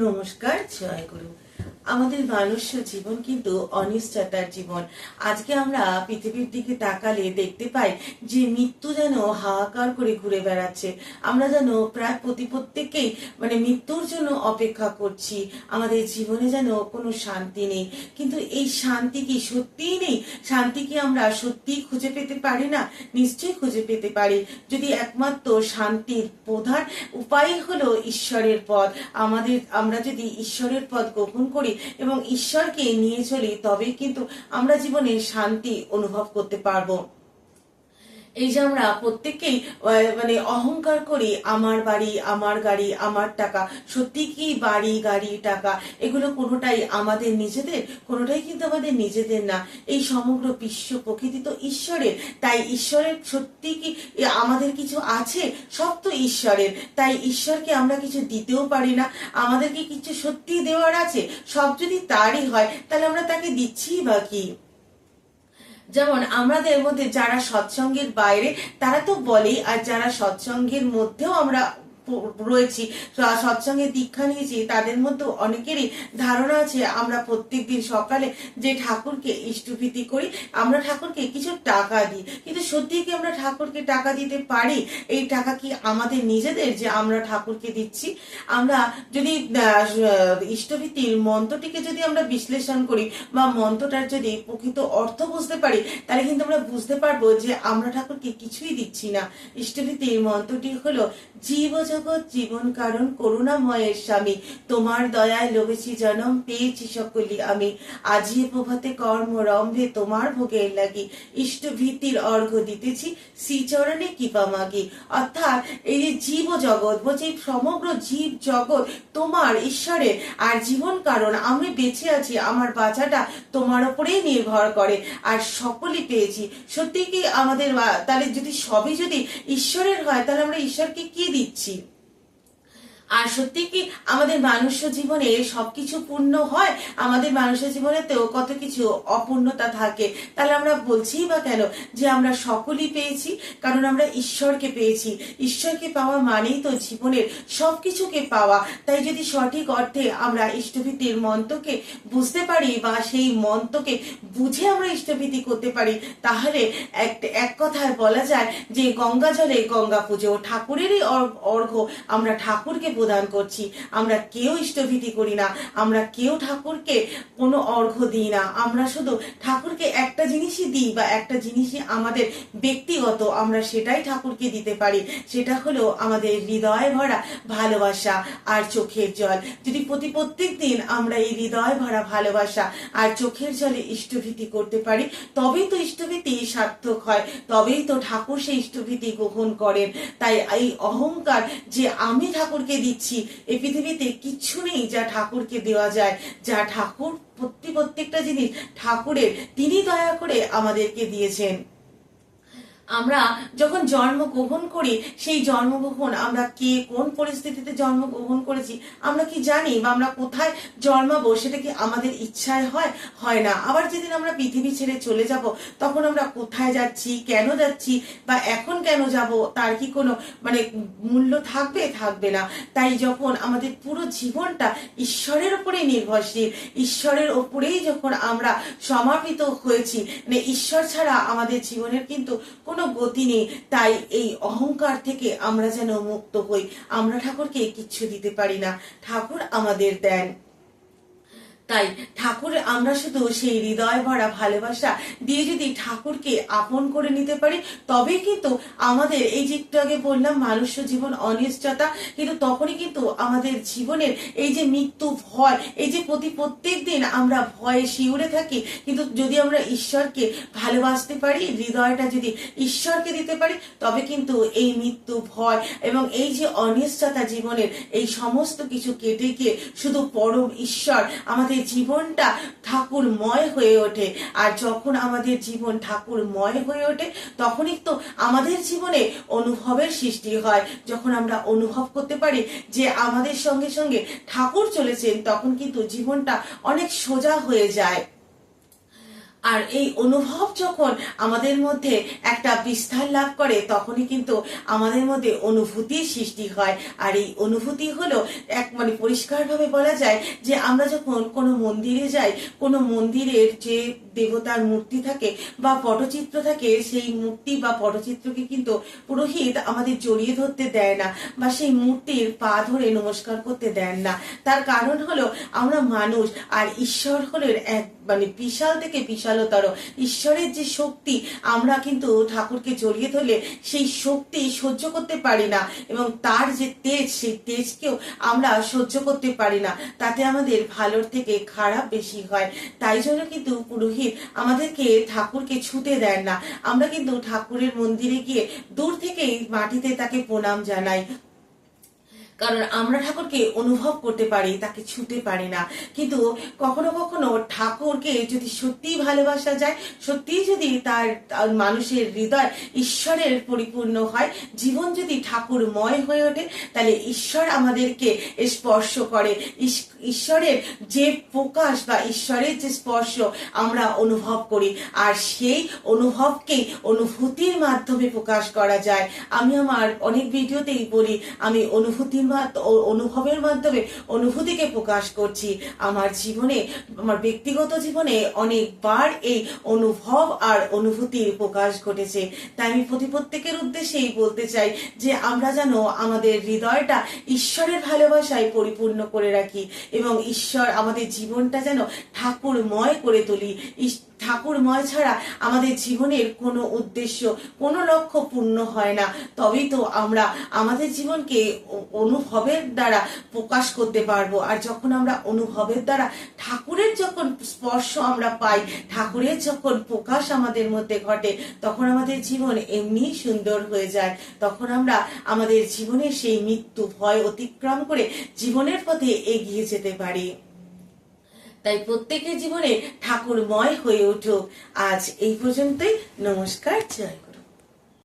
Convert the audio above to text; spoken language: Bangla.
নমস্কার জয় গুরু। আমাদের মানুষ্য জীবন কিন্তু অনিশ্চয়তার জীবন। আজকে আমরা পৃথিবীর দিকে তাকালে দেখতে পাই যে মৃত্যু যেন হাহাকার করে ঘুরে বেড়াচ্ছে। আমরা যেন প্রায় প্রতি প্রত্যেককেই মানে মৃত্যুর জন্য অপেক্ষা করছি। আমাদের জীবনে যেন কোনো শান্তি নেই। কিন্তু এই শান্তি কি সত্যিই নেই? শান্তি কি আমরা সত্যিই খুঁজে পেতে পারি না? নিশ্চয়ই খুঁজে পেতে পারি। যদি একমাত্র শান্তির প্রধান উপায় হলো ঈশ্বরের পথ, আমাদের আমরা যদি ঈশ্বরের পথ গ্রহণ করি এবং ঈশ্বরকে নিয়ে চলি তবেই কিন্তু আমরা জীবনে শান্তি অনুভব করতে পারব। এই যে আমরা প্রত্যেককেই মানে অহংকার করি, আমার বাড়ি, আমার গাড়ি, আমার টাকা, সত্যি কি বাড়ি, গাড়ি, টাকা, এগুলো কোনোটাই আমাদের নিজেদের, কোনোটাই কিন্তু আমাদের নিজেদের না। এই সমগ্র বিশ্ব প্রকৃতি তো ঈশ্বরের, তাই ঈশ্বরের সত্যি কি আমাদের কিছু আছে? সব তো ঈশ্বরের, তাই ঈশ্বরকে আমরা কিছু দিতেও পারি না। আমাদেরকে কিছু সত্যি দেওয়ার আছে, সব যদি তারই হয়, তাহলে আমরা তাকে দিচ্ছি বা কি? যেমন আমাদের মধ্যে যারা সৎসঙ্গের বাইরে তারা তো বলেই আর যারা সৎসঙ্গের মধ্যেও আমরা রয়েছি। সৎসঙ্গে দীক্ষা নিয়েছি, তাদের মধ্যে অনেকেরই ধারণা আছে, আমরা প্রত্যেকদিন সকালে যে ঠাকুরকে ইষ্টভীতি করি, আমরা ঠাকুরকে কিছু টাকা দিই। কিন্তু সত্যি কি আমরা ঠাকুরকে টাকা দিতে পারি? এই টাকা কি আমাদের নিজেদের যে আমরা ঠাকুরকে দিচ্ছি? আমরা যদি ইষ্টভীতির মন্ত্রটিকে যদি আমরা বিশ্লেষণ করি বা মন্ত্রটার যদি প্রকৃত অর্থ বুঝতে পারি, তাহলে কিন্তু আমরা বুঝতে পারব যে আমরা ঠাকুরকে কিছুই দিচ্ছি না। ইষ্টভীতির মন্ত্রটি হলো, জীব জগৎ জীবন কারণ করুণাময়ের স্বামী, তোমার দয়ায় লোভেছি জনম, পেয়েছি সকলি আমি। আজিয়ে প্রভাতে কর্ম রম্ভে তোমার ভোগের লাগি। ইষ্ট ভীতির অর্ঘ্য দিতেছি, শ্রীচরণে কৃপা মাগি। অর্থাৎ এই যে জীব জগৎ বলছে সমগ্র জীব জগৎ তোমার ঈশ্বরের আর জীবন কারণ আমি বেঁচে আছি, আমার বাঁচাটা তোমার উপরেই নির্ভর করে, আর সকলই পেয়েছি। সত্যি কি আমাদের তাহলে যদি সবই যদি ঈশ্বরের হয়, তাহলে আমরা ঈশ্বরকে কি দিচ্ছি? আর সত্যি কি আমাদের মানুষ জীবনে সবকিছু পূর্ণ হয়? আমাদের মানুষের জীবনেতেও কত কিছু অপূর্ণতা থাকে। তাহলে আমরা বলছি বা কেন যে আমরা সকলই পেয়েছি? কারণ আমরা ঈশ্বরকে পেয়েছি। ঈশ্বরকে পাওয়া মানেই তো জীবনের সবকিছুকে পাওয়া। তাই যদি সঠিক অর্থে আমরা ইষ্টভীতির মন্ত্রকে বুঝতে পারি বা সেই মন্ত্রকে বুঝে আমরা ইষ্টভীতি করতে পারি, তাহলে এক এক কথায় বলা যায় যে গঙ্গা জলে গঙ্গা পুজো। ঠাকুরেরই অর- অর্ঘ্য আমরা ঠাকুরকে প্রদান করছি। আমরা কেউ ইষ্টভীতি করি না। আমরা কেউ ঠাকুরকে কোনো অর্ঘ্য দিই না। আমরা শুধু ঠাকুরকে একটা জিনিসই দিই বা একটা জিনিসই আমাদের ব্যক্তিগত। আমরা সেটাই ঠাকুরকে দিতে পারি। সেটা হলো আমাদের হৃদয় ভরা ভালোবাসা আর চোখের জল। যদি প্রতি প্রত্যেক দিন আমরা এই হৃদয় ভরা ভালোবাসা আর চোখের জলে ইষ্টভীতি করতে পারি, তবেই তো ইষ্টভীতি সার্থক হয়। তবেই তো ঠাকুর সেই ইষ্টভীতি গ্রহণ করেন। তাই এই অহংকার যে আমি ঠাকুরকে দিচ্ছি। এই পৃথিবীতে কিচ্ছু নেই যা ঠাকুরকে দেওয়া যায়, যা ঠাকুর প্রতি প্রত্যেকটা জিনিস ঠাকুরের। তিনি দয়া করে আমাদেরকে দিয়েছেন। আমরা যখন জন্মগ্রহণ করি, সেই জন্মগ্রহণ আমরা কে, কোন পরিস্থিতিতে জন্মগ্রহণ করেছি, আমরা কি জানি বা আমরা কোথায় জন্মাবো, সেটা কি আমাদের ইচ্ছায় হয়? হয় না। আবার যেদিন আমরা পৃথিবী ছেড়ে চলে যাব, তখন আমরা কোথায় যাচ্ছি, কেন যাচ্ছি বা এখন কেন যাব, তার কি কোনো মানে মূল্য থাকবে? থাকবে না। তাই যখন আমাদের পুরো জীবনটা ঈশ্বরের উপরেই নির্ভরশীল, ঈশ্বরের ওপরেই যখন আমরা সমাপিত হয়েছি মানে ঈশ্বর ছাড়া আমাদের জীবনের কিন্তু কোনো গতি নেই। তাই এই অহংকার থেকে আমরা যেন মুক্ত হই। আমরা ঠাকুরকে কিচ্ছু দিতে পারি না। ঠাকুর আমাদের দেন। তাই ঠাকুর, আমরা শুধু সেই হৃদয় ভরা ভালোবাসা দিয়ে যদি ঠাকুরকে আপন করে নিতে পারি, তবেই কিন্তু আমাদের, এই যে একটু আগে বললাম মানুষ জীবন অনিশ্চয়তা, কিন্তু তখনই কিন্তু আমাদের জীবনের এই যে মৃত্যু ভয়, এই যে প্রতি প্রত্যেক দিন আমরা ভয়ে শিউরে থাকি, কিন্তু যদি আমরা ঈশ্বরকে ভালোবাসতে পারি, হৃদয়টা যদি ঈশ্বরকে দিতে পারি, তবে কিন্তু এই মৃত্যু ভয় এবং এই যে অনিশ্চয়তা জীবনের এই সমস্ত কিছু কেটে গিয়ে শুধু পরম ঈশ্বর আমাদের জীবনটা ঠাকুরময় হয়ে ওঠে। আর যখন আমাদের জীবন ঠাকুরময় হয়ে ওঠে, তখনই তো আমাদের জীবনে অনুভবের সৃষ্টি হয়। যখন আমরা অনুভব করতে পারি যে আমাদের সঙ্গে সঙ্গে ঠাকুর চলেছেন, তখন কিন্তু জীবনটা অনেক সোজা হয়ে যায়। আর এই অনুভব যখন আমাদের মধ্যে একটা বিস্তার লাভ করে, তখনই কিন্তু আমাদের মধ্যে অনুভূতির সৃষ্টি হয়। আর এই অনুভূতি হলো এক মানে পরিষ্কারভাবে বলা যায় যে আমরা যখন কোনো মন্দিরে যাই, কোনো মন্দিরের যে দেবতার মূর্তি থাকে বা পটচিত্র থাকে, সেই মূর্তি বা পটচিত্রকে কিন্তু পুরোহিত আমাদের জড়িয়ে ধরতে দেয় না বা সেই মূর্তির পা ধরে নমস্কার করতে দেন না। তার কারণ হলো আমরা মানুষ আর ঈশ্বর হলেন এক মানে বিশাল থেকে বিশালতর। ঈশ্বরের যে শক্তি, আমরা কিন্তু ঠাকুরকে জড়িয়ে ধরলে সেই শক্তি সহ্য করতে পারি না এবং তার যে তেজ, সেই তেজকেও আমরা সহ্য করতে পারি না। তাতে আমাদের ভালোর থেকে খারাপ বেশি হয়। তাই জন্য কিন্তু পুরোহিত আমাদেরকে ঠাকুরকে ছুটে দেন না। আমরা কিন্তু ঠাকুরের মন্দিরে গিয়ে দূর থেকেই মাটিতে তাকে প্রণাম জানাই। কারণ আমরা ঠাকুরকে অনুভব করতে পারি, তাকে ছুতে পারি না। কিন্তু কখনো কখনো ঠাকুরকে যদি সত্যিই ভালোবাসা যায়, সত্যিই যদি তার মানুষের হৃদয় ঈশ্বরের পরিপূর্ণ হয়, জীবন যদি ঠাকুরময় হয়ে ওঠে, তাহলে ঈশ্বর আমাদেরকে স্পর্শ করে। ঈশ্বরের যে প্রকাশ বা ঈশ্বরের যে স্পর্শ আমরা অনুভব করি, আর সেই অনুভবকেই অনুভূতির মাধ্যমে প্রকাশ করা যায়। আমি আমার অনেক ভিডিওতেই বলি, আমি অনুভূতির অনুভবের মাধ্যমে অনুভূতিকে প্রকাশ করছি। আমার জীবনে, আমার ব্যক্তিগত জীবনে অনেকবার এই অনুভব আর অনুভূতির প্রকাশ ঘটেছে। তাই আমি প্রতি প্রত্যেকের উদ্দেশ্যেই বলতে চাই যে আমরা যেন আমাদের হৃদয়টা ঈশ্বরের ভালোবাসায় পরিপূর্ণ করে রাখি এবং ঈশ্বর আমাদের জীবনটা যেন ঠাকুরময় করে তুলি। ঠাকুরময় ছাড়া আমাদের জীবনের কোনো উদ্দেশ্য, কোনো লক্ষ্য পূর্ণ হয় না। তবেই তো আমরা আমাদের জীবনকে অনুভবের দ্বারা প্রকাশ করতে পারব। আর যখন আমরা অনুভবের দ্বারা ঠাকুরের যখন স্পর্শ আমরা পাই, ঠাকুরের যখন প্রকাশ আমাদের মধ্যে ঘটে, তখন আমাদের জীবন এমনিই সুন্দর হয়ে যায়। তখন আমরা আমাদের জীবনের সেই মৃত্যু ভয় অতিক্রম করে জীবনের পথে এগিয়ে যেতে পারি। তাই প্রত্যেকের জীবনে ঠাকুরময় হয়ে উঠুক আজ এই পর্যন্তই নমস্কার জয়।